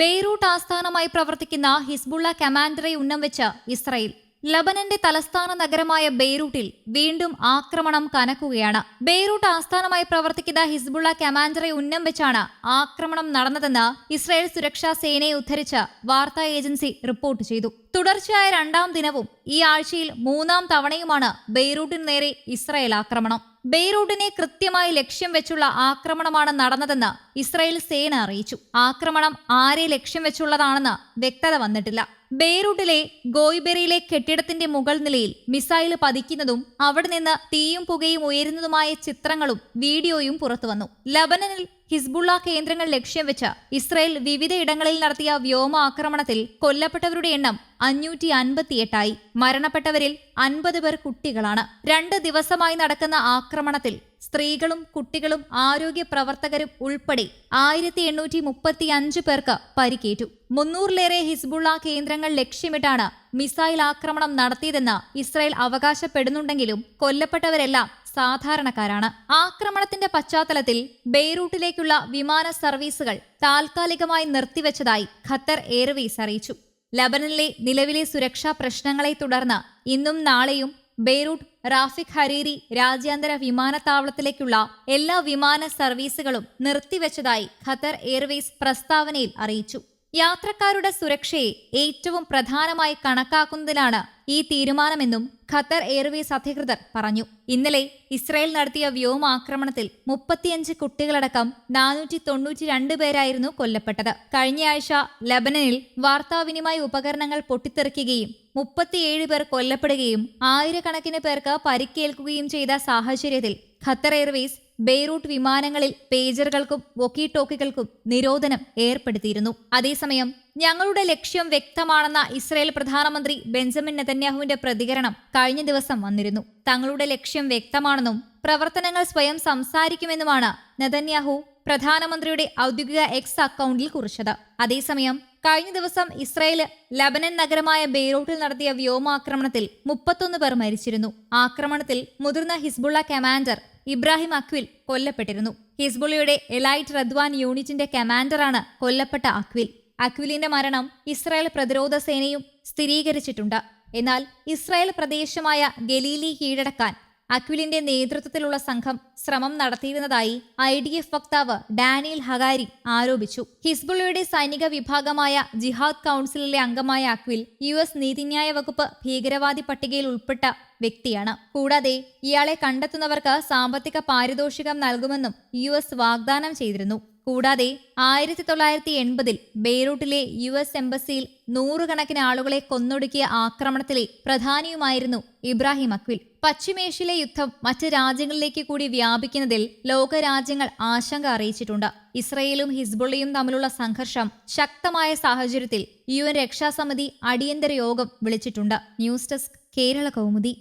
Beirut ആസ്ഥാനമായി പ്രവർത്തിക്കുന്ന Hezbollah കമാൻഡറെ ഉന്നം വെച്ച് ഇസ്രയേൽ. ലബനന്റെ തലസ്ഥാന നഗരമായ ബെയ്റൂട്ടിൽ വീണ്ടും ആക്രമണം കനക്കുകയാണ്. ബെയ്റൂട്ട് ആസ്ഥാനമായി പ്രവർത്തിക്കുന്ന ഹിസ്ബുള്ള കമാൻഡറെ ഉന്നം വെച്ചാണ് ആക്രമണം നടന്നതെന്ന് ഇസ്രായേൽ സുരക്ഷാ സേനയെ ഉദ്ധരിച്ച് വാർത്താ ഏജൻസി റിപ്പോർട്ട് ചെയ്തു. തുടർച്ചയായ രണ്ടാം ദിനവും ഈ ആഴ്ചയിൽ മൂന്നാം തവണയുമാണ് ബെയ്റൂട്ടിന് നേരെ ഇസ്രായേൽ ആക്രമണം. ബെയ്റൂട്ടിനെ കൃത്യമായി ലക്ഷ്യം വെച്ചുള്ള ആക്രമണമാണ് നടന്നതെന്ന് ഇസ്രായേൽ സേന അറിയിച്ചു. ആക്രമണം ആരെ ലക്ഷ്യം വെച്ചുള്ളതാണെന്ന് വ്യക്തത വന്നിട്ടില്ല. ബെയ്റൂട്ടിലെ ഗോയ്ബെറിയിലെ കെട്ടിടത്തിന്റെ മുകൾ നിലയിൽ മിസൈൽ പതിക്കുന്നതും അവിടെ നിന്ന് തീയും പുകയും ഉയരുന്നതുമായ ചിത്രങ്ങളും വീഡിയോയും പുറത്തുവന്നു. ലബനനിൽ ഹിസ്ബുള്ള കേന്ദ്രങ്ങൾ ലക്ഷ്യം വെച്ച് ഇസ്രയേൽ വിവിധയിടങ്ങളിൽ നടത്തിയ വ്യോമ ആക്രമണത്തിൽ കൊല്ലപ്പെട്ടവരുടെ എണ്ണം അഞ്ഞൂറ്റി അൻപത്തിയെട്ടായി മരണപ്പെട്ടവരിൽ അൻപത് പേർ കുട്ടികളാണ്. രണ്ട് ദിവസമായി നടക്കുന്ന ആക്രമണത്തിൽ സ്ത്രീകളും കുട്ടികളും ആരോഗ്യ പ്രവർത്തകരും ഉൾപ്പെടെ ആയിരത്തി എണ്ണൂറ്റി മുപ്പത്തി അഞ്ച് പേർക്ക് പരിക്കേറ്റു. മുന്നൂറിലേറെ ഹിസ്ബുള്ള കേന്ദ്രങ്ങൾ ലക്ഷ്യമിട്ടാണ് മിസൈൽ ആക്രമണം നടത്തിയതെന്ന് ഇസ്രായേൽ അവകാശപ്പെടുന്നുണ്ടെങ്കിലും കൊല്ലപ്പെട്ടവരെല്ലാം സാധാരണക്കാരാണ്. ആക്രമണത്തിന്റെ പശ്ചാത്തലത്തിൽ ബെയ്റൂട്ടിലേക്കുള്ള വിമാന സർവീസുകൾ താൽക്കാലികമായി നിർത്തിവച്ചതായി ഖത്തർ എയർവേസ് അറിയിച്ചു. ലബനനിലെ നിലവിലെ സുരക്ഷാ പ്രശ്നങ്ങളെ തുടർന്ന് ഇന്നും നാളെയും ബെയ്റൂട്ട് റാഫിക് ഹരീരി രാജ്യാന്തര വിമാനത്താവളത്തിലേക്കുള്ള എല്ലാ വിമാന സർവീസുകളും നിർത്തിവച്ചതായി ഖത്തർ എയർവേസ് പ്രസ്താവനയിൽ അറിയിച്ചു. യാത്രക്കാരുടെ സുരക്ഷയെ ഏറ്റവും പ്രധാനമായി കണക്കാക്കുന്നതിലാണ് ഈ തീരുമാനമെന്നും ഖത്തർ എയർവേസ് അധികൃതർ പറഞ്ഞു. ഇന്നലെ ഇസ്രായേൽ നടത്തിയ വ്യോമാക്രമണത്തിൽ മുപ്പത്തിയഞ്ച് കുട്ടികളടക്കം നാനൂറ്റി തൊണ്ണൂറ്റി രണ്ട് പേരായിരുന്നു കൊല്ലപ്പെട്ടത്. കഴിഞ്ഞയാഴ്ച ലബനനിൽ വാർത്താവിനിമയ ഉപകരണങ്ങൾ പൊട്ടിത്തെറിക്കുകയും മുപ്പത്തിയേഴ് പേർ കൊല്ലപ്പെടുകയും ആയിരക്കണക്കിന് പേർക്ക് പരിക്കേൽക്കുകയും ചെയ്ത സാഹചര്യത്തിൽ ഖത്തർ എയർവേസ് ബെയ്റൂട്ട് വിമാനങ്ങളിൽ പേജറുകൾക്കും വൊക്കി ടോക്കികൾക്കും നിരോധനം ഏർപ്പെടുത്തിയിരുന്നു. അതേസമയം ഞങ്ങളുടെ ലക്ഷ്യം വ്യക്തമാണെന്ന ഇസ്രായേൽ പ്രധാനമന്ത്രി ബെഞ്ചമിൻ നെതന്യാഹുവിന്റെ പ്രതികരണം കഴിഞ്ഞ ദിവസം വന്നിരുന്നു. തങ്ങളുടെ ലക്ഷ്യം വ്യക്തമാണെന്നും പ്രവർത്തനങ്ങൾ സ്വയം സംസാരിക്കുമെന്നുമാണ് നെതന്യാഹു പ്രധാനമന്ത്രിയുടെ ഔദ്യോഗിക എക്സ് അക്കൗണ്ടിൽ കുറിച്ചത്. അതേസമയം കഴിഞ്ഞ ദിവസം ഇസ്രായേൽ ലബനൻ നഗരമായ ബെയ്റൂട്ടിൽ നടത്തിയ വ്യോമാക്രമണത്തിൽ മുപ്പത്തൊന്ന് പേർ മരിച്ചിരുന്നു. ആക്രമണത്തിൽ മുതിർന്ന ഹിസ്ബുള്ള കമാൻഡർ ഇബ്രാഹിം അക്വിൽ കൊല്ലപ്പെട്ടിരുന്നു. ഹിസ്ബുള്ളയുടെ എലൈറ്റ് റദ്വാൻ യൂണിറ്റിന്റെ കമാൻഡറാണ് കൊല്ലപ്പെട്ട അക്വിൽ അക്വിലിന്റെ മരണം ഇസ്രായേൽ പ്രതിരോധ സേനയും സ്ഥിരീകരിച്ചിട്ടുണ്ട്. എന്നാൽ ഇസ്രായേൽ പ്രദേശമായ ഗലീലി കീഴടക്കാൻ അക്വിലിന്റെ നേതൃത്വത്തിലുള്ള സംഘം ശ്രമം നടത്തിയിരുന്നതായി ഐ ഡി എഫ് വക്താവ് ഡാനിയൽ ഹഗാരി ആരോപിച്ചു. ഹിസ്ബുള്ളയുടെ സൈനിക വിഭാഗമായ ജിഹാദ് കൗൺസിലിലെ അംഗമായ അക്വിൽ യു എസ് നീതിന്യായ വകുപ്പ് ഭീകരവാദി പട്ടികയിൽ ഉൾപ്പെട്ട വ്യക്തിയാണ്. കൂടാതെ ഇയാളെ കണ്ടെത്തുന്നവർക്ക് സാമ്പത്തിക പാരിതോഷികം നൽകുമെന്നും യു വാഗ്ദാനം ചെയ്തിരുന്നു. കൂടാതെ ആയിരത്തി തൊള്ളായിരത്തി എൺപതിൽ ബെയ്റൂട്ടിലെ യു എസ് എംബസിയിൽ നൂറുകണക്കിന് ആളുകളെ കൊന്നൊടുക്കിയ ആക്രമണത്തിലെ പ്രധാനിയുമായിരുന്നു ഇബ്രാഹിം അക്വിൽ. പശ്ചിമേഷ്യയിലെ യുദ്ധം മറ്റ് രാജ്യങ്ങളിലേക്ക് കൂടി വ്യാപിക്കുന്നതിൽ ലോകരാജ്യങ്ങൾ ആശങ്ക അറിയിച്ചിട്ടുണ്ട്. ഇസ്രയേലും ഹിസ്ബുള്ളയും തമ്മിലുള്ള സംഘർഷം ശക്തമായ സാഹചര്യത്തിൽ യു എൻ രക്ഷാസമിതി അടിയന്തര യോഗം വിളിച്ചിട്ടുണ്ട്. News desk Kerala Kaumudi.